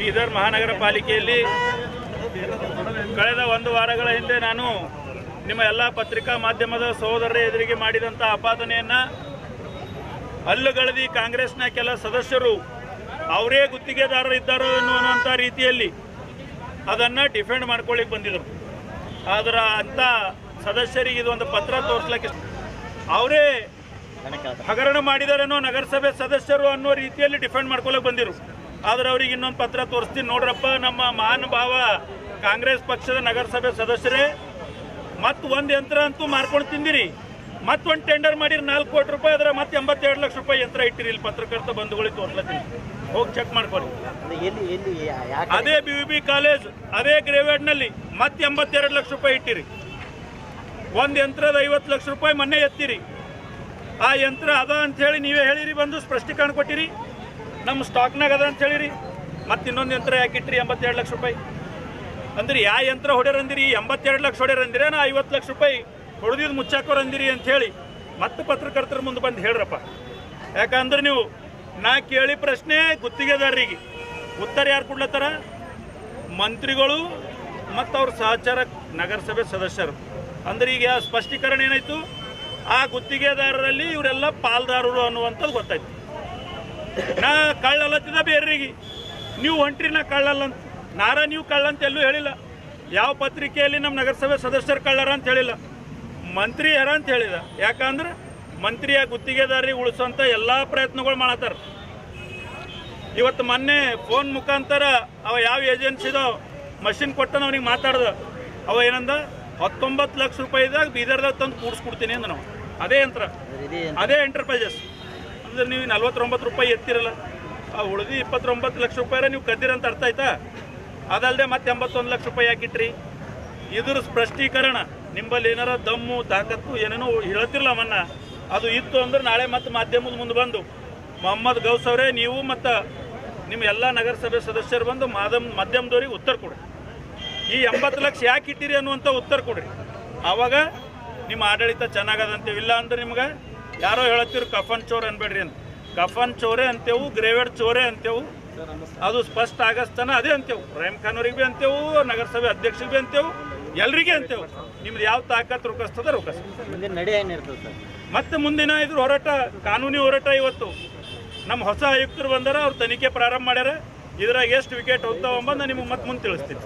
ಬೀದರ್ ಮಹಾನಗರ ಪಾಲಿಕೆಯಲ್ಲಿ ಕಳೆದ ಒಂದು ವಾರಗಳ ಹಿಂದೆ ನಾನು ನಿಮ್ಮ ಎಲ್ಲ ಪತ್ರಿಕಾ ಮಾಧ್ಯಮದ ಸಹೋದರರ ಎದುರಿಗೆ ಮಾಡಿದಂಥ ಆಪಾದನೆಯನ್ನು ಹಲ್ಲುಗಳದಿ ಕಾಂಗ್ರೆಸ್ನ ಕೆಲ ಸದಸ್ಯರು ಅವರೇ ಗುತ್ತಿಗೆದಾರರು ಇದ್ದಾರೋ ಅನ್ನುವಂಥ ರೀತಿಯಲ್ಲಿ ಅದನ್ನು ಡಿಫೆಂಡ್ ಮಾಡ್ಕೊಳ್ಳಿಕ್ಕೆ ಬಂದಿದ್ದರು ಆದ್ರೆ ಅಂಥ ಸದಸ್ಯರಿಗೆ ಇದೊಂದು ಪತ್ರ ತೋರಿಸ್ಲಿಕ್ಕೆ ಅವರೇ ಹಗರಣ ಮಾಡಿದಾರೇನೋ ನಗರಸಭೆ ಸದಸ್ಯರು ಅನ್ನೋ ರೀತಿಯಲ್ಲಿ ಡಿಫೆಂಡ್ ಮಾಡ್ಕೊಳ್ಳೋಕೆ ಬಂದಿರು ಆದ್ರೆ ಅವ್ರಿಗೆ ಇನ್ನೊಂದು ಪತ್ರ ತೋರಿಸ್ತೀನಿ ನೋಡ್ರಪ್ಪ ನಮ್ಮ ಮಹಾನುಭಾವ ಕಾಂಗ್ರೆಸ್ ಪಕ್ಷದ ನಗರಸಭೆ ಸದಸ್ಯರೇ ಮತ್ತು ಒಂದು ಯಂತ್ರ ಅಂತೂ ಮಾರ್ಕೊಂಡು ತಿಂದಿರಿ. ಮತ್ತೊಂದು ಟೆಂಡರ್ ಮಾಡಿರಿ ನಾಲ್ಕು ಕೋಟಿ ರೂಪಾಯಿ ಅದ್ರ ಮತ್ತೆ ಎಂಬತ್ತೆರಡು ಲಕ್ಷ ರೂಪಾಯಿ ಯಂತ್ರ ಇಟ್ಟಿರಿ ಇಲ್ಲಿ ಪತ್ರಕರ್ತ ಬಂಧುಗಳಿಗೆ ತೋರ್ಲತ್ತೀನಿ ಹೋಗಿ ಚೆಕ್ ಮಾಡ್ಕೊಳ್ಳಿ ಅದೇ ಬಿ ಬಿ ಕಾಲೇಜ್ ಅದೇ ಗ್ರೇವೇಡ್ನಲ್ಲಿ ಮತ್ತೆ ಎಂಬತ್ತೆರಡು ಲಕ್ಷ ರೂಪಾಯಿ ಇಟ್ಟಿರಿ. ಒಂದು ಯಂತ್ರದ ಐವತ್ತು ಲಕ್ಷ ರೂಪಾಯಿ ಮೊನ್ನೆ ಎತ್ತಿರಿ. ಆ ಯಂತ್ರ ಅದ ಅಂತ ಹೇಳಿ ನೀವೇ ಹೇಳಿರಿ ಬಂದು ಸ್ಪಷ್ಟೀಕರಣ ಕೊಟ್ಟಿರಿ. ನಮ್ಮ ಸ್ಟಾಕ್ನಾಗ ಅದ ಅಂತ ಹೇಳಿರಿ. ಮತ್ತೆ ಇನ್ನೊಂದು ಯಂತ್ರ ಯಾಕಿಟ್ರಿ ಎಂಬತ್ತೆರಡು ಲಕ್ಷ ರೂಪಾಯಿ. ಅಂದ್ರೆ ಯಾವ ಯಂತ್ರ ಹೊಡ್ಯಾರಂದಿರಿ? ಎಂಬತ್ತೆರಡು ಲಕ್ಷ ಹೊಡ್ಯಾರಂದಿರ? ನಾ ಐವತ್ತು ಲಕ್ಷ ರೂಪಾಯಿ ಹೊಡೆದಿದ್ದು ಮುಚ್ಚಾಕೋರಂದಿರಿ ಅಂತ ಹೇಳಿ ಮತ್ತೆ ಪತ್ರಕರ್ತರ ಮುಂದೆ ಬಂದು ಹೇಳ್ರಪ್ಪ. ಯಾಕಂದ್ರೆ ನೀವು ನಾ ಕೇಳಿ ಪ್ರಶ್ನೆ ಗುತ್ತಿಗೆದಾರರಿಗೆ. ಉತ್ತರ ಯಾರು ಕೊಡ್ಲತ್ತಾರ? ಮಂತ್ರಿಗಳು ಮತ್ತು ಅವ್ರ ಸಹಚಾರ ನಗರಸಭೆ ಸದಸ್ಯರು. ಅಂದ್ರೆ ಈಗ ಸ್ಪಷ್ಟೀಕರಣ ಏನಾಯ್ತು? ಆ ಗುತ್ತಿಗೆದಾರರಲ್ಲಿ ಇವರೆಲ್ಲ ಪಾಲ್ದಾರರು ಅನ್ನುವಂಥದ್ದು ಗೊತ್ತಾಯ್ತು. ನಾ ಕಳ್ಳಲ್ಲತ್ತಿದ ಬೇರೆರಿಗೆ. ನೀವು ಹೊಂಟ್ರಿ ನಾ ಕಳ್ಳಲ್ಲ ಅಂತ ನಾರ ನೀವು ಕಳ್ಳ ಅಂತ ಎಲ್ಲೂ ಹೇಳಿಲ್ಲ. ಯಾವ ಪತ್ರಿಕೆಯಲ್ಲಿ ನಮ್ಮ ನಗರಸಭೆ ಸದಸ್ಯರು ಕಳ್ಳರ ಅಂತ ಹೇಳಿಲ್ಲ. ಮಂತ್ರಿ ಯಾರ ಅಂತ ಹೇಳಿದ ಯಾಕಂದ್ರೆ ಮಂತ್ರಿಯ ಗುತ್ತಿಗೆದಾರಿ ಉಳಿಸೋಂಥ ಎಲ್ಲ ಪ್ರಯತ್ನಗಳು ಮಾಡತ್ತಾರ. ಇವತ್ತು ಮೊನ್ನೆ ಫೋನ್ ಮುಖಾಂತರ ಅವ ಯಾವ ಏಜೆನ್ಸಿದೋ ಮಷಿನ್ ಕೊಟ್ಟನ ಅವನಿಗೆ ಮಾತಾಡ್ದ. ಅವ ಏನಂದ ಹತ್ತೊಂಬತ್ತು ಲಕ್ಷ ರೂಪಾಯಿದಾಗ ಬೀದರ್ದಾಗ ತಂದು ಕೂಡಿಸ್ಕೊಡ್ತೀನಿ ಅಂದ ನಾವು ಅದೇ ಯಂತ್ರ. ಅದೇ ಎಂಟರ್ಪ್ರೈಸಸ್ ಅಂದ್ರೆ ನೀವು ನಲ್ವತ್ತೊಂಬತ್ತು ರೂಪಾಯಿ ಎತ್ತಿರಲ್ಲ? ಆ ಉಳಿದು ಇಪ್ಪತ್ತೊಂಬತ್ತು ಲಕ್ಷ ರೂಪಾಯಿ ನೀವು ಕದ್ದಿರಂತ ಅರ್ಥ ಆಯ್ತಾ? ಅದಲ್ಲದೆ ಮತ್ತೆ ಎಂಬತ್ತೊಂದು ಲಕ್ಷ ರೂಪಾಯಿ ಹಾಕಿಟ್ರಿ ಇದ್ರ ಸ್ಪಷ್ಟೀಕರಣ ನಿಂಬಲ್ಲಿ ಏನಾರ ದಮ್ಮು, ತಾಕತ್ತು ಏನೇನೋ ಹೇಳ್ತಿರಲ್ಲ ಮನ್ನ. ಅದು ಇತ್ತು ಅಂದ್ರೆ ನಾಳೆ ಮತ್ತೆ ಮಾಧ್ಯಮದ ಮುಂದೆ ಬಂದು. ಮೊಹಮ್ಮದ್ ಗೌಸ್ ಅವರೇ, ನೀವು ಮತ್ತು ನಿಮ್ಮ ಎಲ್ಲ ನಗರಸಭೆ ಸದಸ್ಯರು ಬಂದು ಮಾಧ್ಯಮ ಮಾಧ್ಯಮದವ್ರಿಗೆ ಉತ್ತರ ಕೊಡಿ ಈ ಎಂಬತ್ತು ಲಕ್ಷ ಯಾಕೆ ಇಟ್ಟಿರಿ ಅನ್ನುವಂಥ ಉತ್ತರ ಕೊಡ್ರಿ. ಆವಾಗ ನಿಮ್ಮ ಆಡಳಿತ ಚೆನ್ನಾಗದಂತೆ ಇಲ್ಲ ಅಂದ್ರೆ ನಿಮ್ಗೆ ಯಾರೋ ಹೇಳತ್ತೀರಿ ಕಫನ್ ಚೋರ್ ಅನ್ಬೇಡ್ರಿ ಅಂತ. ಕಫನ್ ಚೋರೆ ಅಂತೇವು ಗ್ರೇವೇಡ್ ಚೋರೆ ಅಂತೇವು. ಅದು ಸ್ಪಷ್ಟ ಆಗಸ್ತನ ಅದೇ ಅಂತೇವು. ರಹೀಮ್ ಖಾನ್ ಅವ್ರಿಗೆ ಭೀ ಅಂತೇವು ನಗರಸಭೆ ಅಧ್ಯಕ್ಷರಿಗೆ ಭೀ ಅಂತೇವು ಎಲ್ರಿಗೆ ಅಂತೇವು. ನಿಮ್ದು ಯಾವ ತಾಕತ್ ರುಕಸ್ತದ ರುಕಸ್ ಮುಂದಿನ ನಡೆ ಏನಿರ್ತದೆ ಸರ್? ಮತ್ತೆ ಮುಂದಿನ ಇದ್ರ ಹೋರಾಟ ಕಾನೂನಿ ಹೋರಾಟ ಇವತ್ತು. ನಮ್ಮ ಹೊಸ ಆಯುಕ್ತರು ಬಂದಾರ ಅವ್ರು ತನಿಖೆ ಪ್ರಾರಂಭ ಮಾಡ್ಯಾರ. ಇದ್ರಾಗ ಎಷ್ಟು ವಿಕೆಟ್ ಹೋಗ್ತಾವಂಬ ನಾನು ನಿಮಗೆ ಮತ್ತೆ ಮುಂದೆ ತಿಳಿಸ್ತೀನಿ.